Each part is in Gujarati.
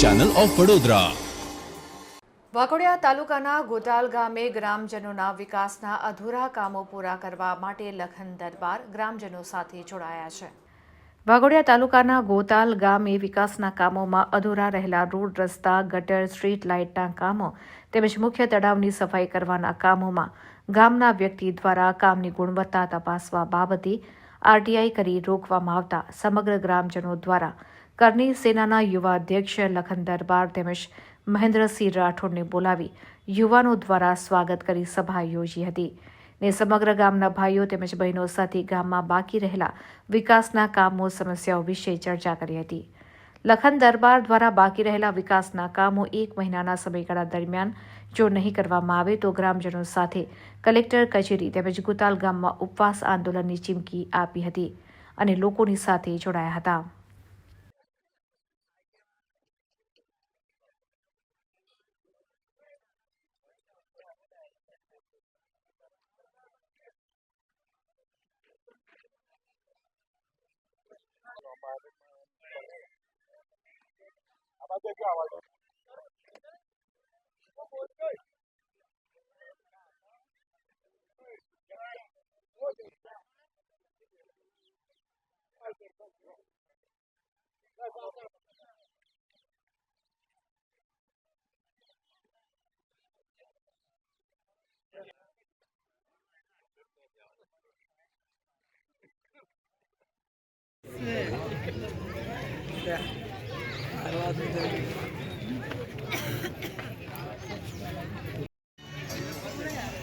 ચેનલ ઓફ વડોદરા વાઘોડિયા તાલુકાના ગોતાલ ગામે ગ્રામજનોના વિકાસના અધૂરા કામો પૂરા કરવા માટે લખન દરબાર ગ્રામજનો સાથે જોડાયા છે. વાઘોડિયા તાલુકાના ગોતાલ ગામે વિકાસના કામોમાં અધૂરા રહેલા રોડ રસ્તા, ગટર, સ્ટ્રીટ લાઇટના કામો તેમજ મુખ્ય તળાવની સફાઈ કરવાના કામોમાં ગામના વ્યક્તિ દ્વારા કામની ગુણવત્તા તપાસવા બાબતે આરટીઆઈ કરી રોકવામાં આવતા સમગ્ર ગ્રામજનો દ્વારા કરણી સેનાના યુવા અધ્યક્ષ લખન દરબાર તેમજ મહેન્દ્રસિંહ રાઠોડને બોલાવી યુવાનો દ્વારા સ્વાગત કરી સભા યોજી હતી. ને સમગ્ર ગામના ભાઈઓ તેમજ બહેનો સાથે ગામમાં બાકી રહેલા વિકાસના કામો, સમસ્યાઓ વિશે ચર્ચા કરી હતી. લખન દરબાર દ્વારા બાકી રહેલા વિકાસના કામો એક મહિનાના સમયગાળા દરમિયાન જો નહીં કરવામાં આવે તો ગ્રામજનો સાથે કલેક્ટર કચેરી તેમજ ગુતાલ ગામમાં ઉપવાસ આંદોલનની ચીમકી આપી હતી અને લોકોની સાથે જોડાયા હતા. Barbie. Ah, mas legal, olha. Vai, vai, vai.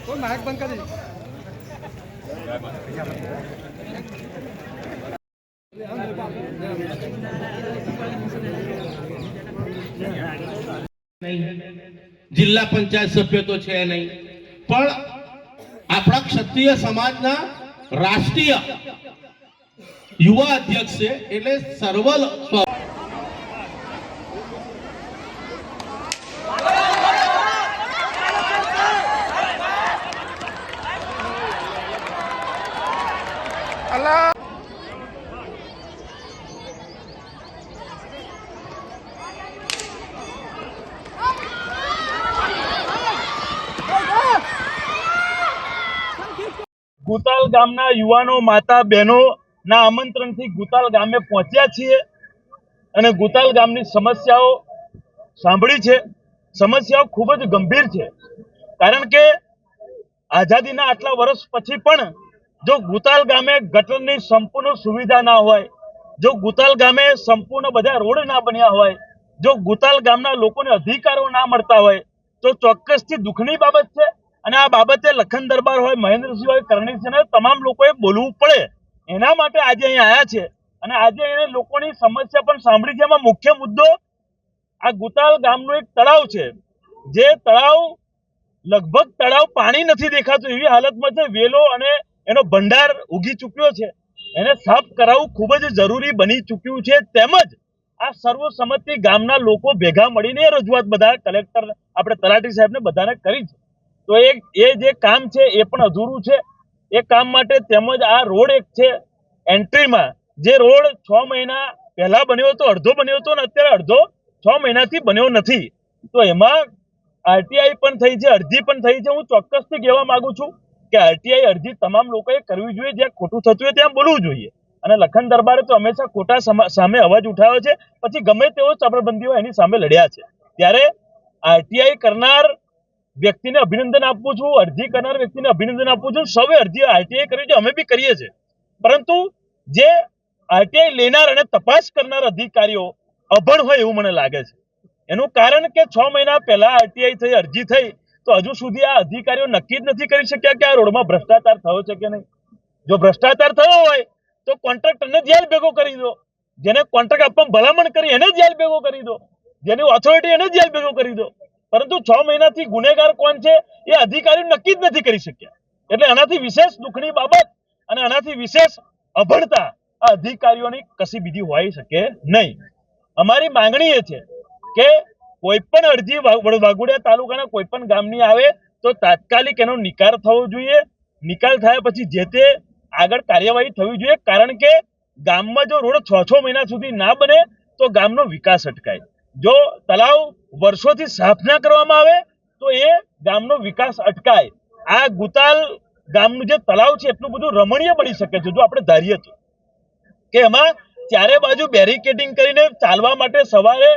કોઈ માર્ગ બંધ કરી જિલ્લા પંચાયત સભ્ય તો છે નહીં. પણ આપણા ક્ષત્રિય સમાજના રાષ્ટ્રીય યુવા અધ્યક્ષ છે એટલે સર્વલ સ્વ- ગુતાલ ગામના યુવાનો માતા બહેનો ના આમંત્રણથી ગુતાલ ગામે પહોંચ્યા છીએ અને ગુતાલ ગામની સમસ્યાઓ સાંભળી છે. સમસ્યાઓ ખૂબ જ ગંભીર છે. કારણ કે આઝાદીના આટલા વર્ષ પછી પણ જો ગુતાલ ગામે ગટરની સંપૂર્ણ સુવિધા ના હોય, જો ગુતાલ ગામે સંપૂર્ણ બધા રોડ ના બન્યા હોય, જો ગુતાલ ગામના લોકોને અધિકારો ના મળતા હોય, તો ચોક્કસથી દુઃખની બાબત છે. અને આ બાબતે લખન દરબાર હોય, મહેન્દ્રસિંહ હોય કરણીસિંહ તમામ લોકોએ બોલવું પડે. એના માટે આજે અહીંયા આવ્યા છે. અને આજે એને લોકોની સમસ્યા પણ સાંભળી છે. એમાં મુખ્ય મુદ્દો આ ગુતાલ ગામનું એક તળાવ છે. જે તળાવ લગભગ તળાવ પાણી નથી દેખાતું. એવી હાલતમાં છે. વેલો અને એનો ભંડાર ઉગી ચૂક્યો છે. એને સાફ કરાવવું ખૂબ જ જરૂરી બની ચૂક્યું છે. તેમજ આ સર્વસંમતિ ગામના લોકો ભેગા મળીને રજૂઆત બધા કલેક્ટર, આપણે તલાટી સાહેબને બધાને કરી છે. તો એ એ જે કામ છે એ પણ અધૂરું છે. એ કામ માટે તેમજ આ રોડ એક છે એન્ટ્રીમાં. જે રોડ છ મહિના પહેલા બન્યો હતો, અડધો બન્યો હતો અને અત્યારે અડધો છ મહિનાથી બન્યો નથી. તો એમાં આરટીઆઈ પણ થઈ છે, અરજી પણ થઈ છે. હું ચોક્કસથી કહેવા માંગુ છું કે આરટીઆઈ અરજી તમામ લોકોએ કરવી જોઈએ, જ્યાં ખોટું થતું હોય ત્યાં બોલવું જોઈએ. અને લખન દરબારે તો હંમેશા ખોટા સામે અવાજ ઉઠાવ્યો છે. પછી ગમે તેવો ચબરબંધીઓ એની સામે લડ્યા છે. ત્યારે આરટીઆઈ કરનાર વ્યક્તિને અભિનંદન આપું છું, અરજી કરનાર વ્યક્તિને અભિનંદન આપું છું. સૌએ અરજી આરટીઆઈ કરી છે, અમે બી કરીએ છીએ. પરંતુ જે આરટીઆઈ લેનાર અને તપાસ કરનાર અધિકારીઓ અભણ હોય એવું મને લાગે છે. એનું કારણ કે છ મહિના પહેલા આરટીઆઈ થઈ, અરજી થઈ, તો હજુ સુધી આ અધિકારીઓ નક્કી જ નથી કરી શક્યા કે આ રોડમાં ભ્રષ્ટાચાર થયો છે કે નહીં. જો ભ્રષ્ટાચાર થયો હોય, તો કોન્ટ્રાક્ટરને જેલ ભેગો કરી દો. જેને કોન્ટ્રાક્ટ આપવા ભલામણ કરી, એને જેલ ભેગો કરી દો. જેની ઓથોરિટી એને જેલ ભેગો કરી દો. પરંતુ છ મહિનાથી ગુનેગાર કોણ છે એ અધિકારીઓ નક્કી જ નથી કરી શક્યા. એટલે આનાથી વિશેષ દુઃખની બાબત અને આનાથી વિશેષ અભણતા આ અધિકારીઓની કશી બીજી હોઈ શકે નહીં. અમારી માંગણી એ છે કે કોઈ પણ અરજી વાઘોડિયા તાલુકાના કોઈ પણ ગામની આવે તો તાત્કાલિક એનો નિકાલ થવો જોઈએ. નિકાલ થયા પછી જે તે આગળ કાર્યવાહી થવી જોઈએ કારણ કે ગામમાં જો રોડ છ છ મહિના સુધી ના બને તો ગામનો વિકાસ અટકાય. જો તળાવ વર્ષોથી સ્થાપના કરવામાં આવે, તો એ ગામનો વિકાસ અટકાય. આ ગુતાલ ગામનું જે તળાવ છે, એટલું બધું રમણીય બની શકે છે, જો આપણે ધારીએ તો. કે એમાં ચારે બાજુ બેરિકેડિંગ કરીને ચાલવા માટે સવારે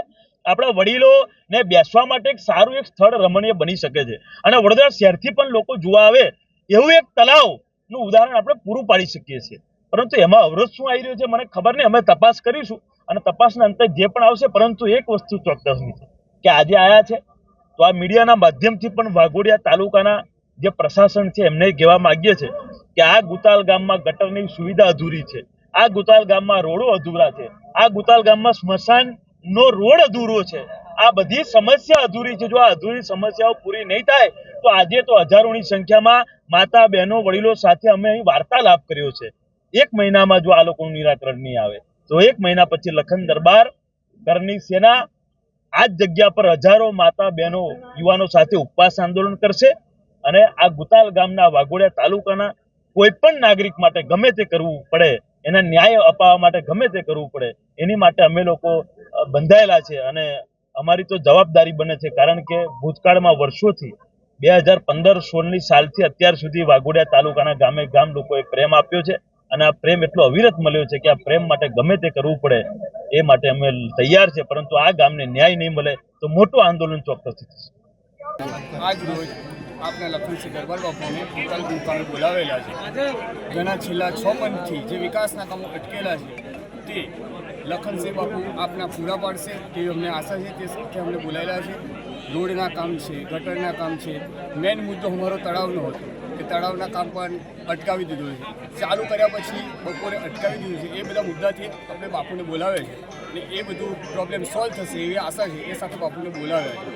આપણા વડીલો ને બેસવા માટે એક સારું એક સ્થળ રમણીય બની શકે છે. અને વડોદરા શહેરથી પણ લોકો જોવા આવે, એવું એક તળાવનું ઉદાહરણ આપણે પૂરું પાડી શકીએ છીએ. પરંતુ એમાં અવરોધ શું આવી રહ્યો છે, મને ખબર નહીં. અમે તપાસ કરીશું અને તપાસના અંતે જે પણ આવશે, પરંતુ એક વસ્તુ ચોક્કસની છે કે આજે આયા છે, તો આ મીડિયાના માધ્યમથી પણ વાઘોડિયા તાલુકાના જે પ્રશાસન છે, એમને કહેવા માગીએ છે કે આ ગુતાલ ગામમાં ગટરની સુવિધા અધૂરી છે, આ ગુતાલ ગામમાં રોડો અધૂરા છે, આ ગુતાલ ગામમાં સ્મશાન નો રોડ અધૂરો છે, આ બધી સમસ્યા અધૂરી છે, જો આ અધૂરી સમસ્યાઓ પૂરી નહીં થાય, તો આજે તો હજારોની સંખ્યામાં માતા, બહેનો, વડીલો સાથે અમે અહીં વાર્તાલાપ કર્યો છે. એક મહિનામાં જો આ લોકોનું નિરાકરણ નહીં આવે, તો એક મહિના પછી લખન દરબાર કરની સેના આ જગ્યા પર હજારો માતા બહેનો યુવાનો સાથે ઉપવાસ આંદોલન કરશે અને આ ગુતાલ ગામના વાઘોડિયા તાલુકાના કોઈ પણ નાગરિક માટે ગમે તે કરવું પડે, એને ન્યાય અપાવવા માટે ગમે તે કરવું પડે, એની માટે અમે લોકો બંધાયેલા છે અને અમારી તો જવાબદારી બને છે કારણ કે ભૂતકાળમાં વર્ષોથી બે હજાર પંદર સોળની સાલથી અત્યાર સુધી વાઘોડિયા તાલુકાના ગામે ગામ લોકોએ પ્રેમ આપ્યો છે અને આ પ્રેમ એટલો અવિરત મળ્યો છે કે આ પ્રેમ માટે ગમે તે કરવું પડે. એ માટે અમે તૈયાર છે, પરંતુ આ ગામને ન્યાય નહીં મળે તો મોટું આંદોલન ચોક્કસ આજ રોજ આપના લખનસિંહ દરબાર બાપુને ટોટલ દુકાને બોલાવેલા છે. ઘણા છેલ્લા છ મંથથી જે વિકાસના કામો અટકેલા છે, તે લખનસિંહ બાપુ આપના પૂરા પાડશે તેવી અમને આશા છે, તે અમને બોલાવેલા છે. રોડના કામ છે, ગટરના કામ છે. મેઇન મુદ્દો અમારો તળાવનો હતો, કે તળાવના કામ પણ અટકાવી દીધું છે. ચાલુ કર્યા પછી બપોરે અટકાવી દીધું છે. એ બધા મુદ્દાથી આપણે બાપુને બોલાવે છે. અને એ બધું પ્રોબ્લેમ સોલ્વ થશે એવી આશા છે, એ સાથે બાપુને બોલાવે છે.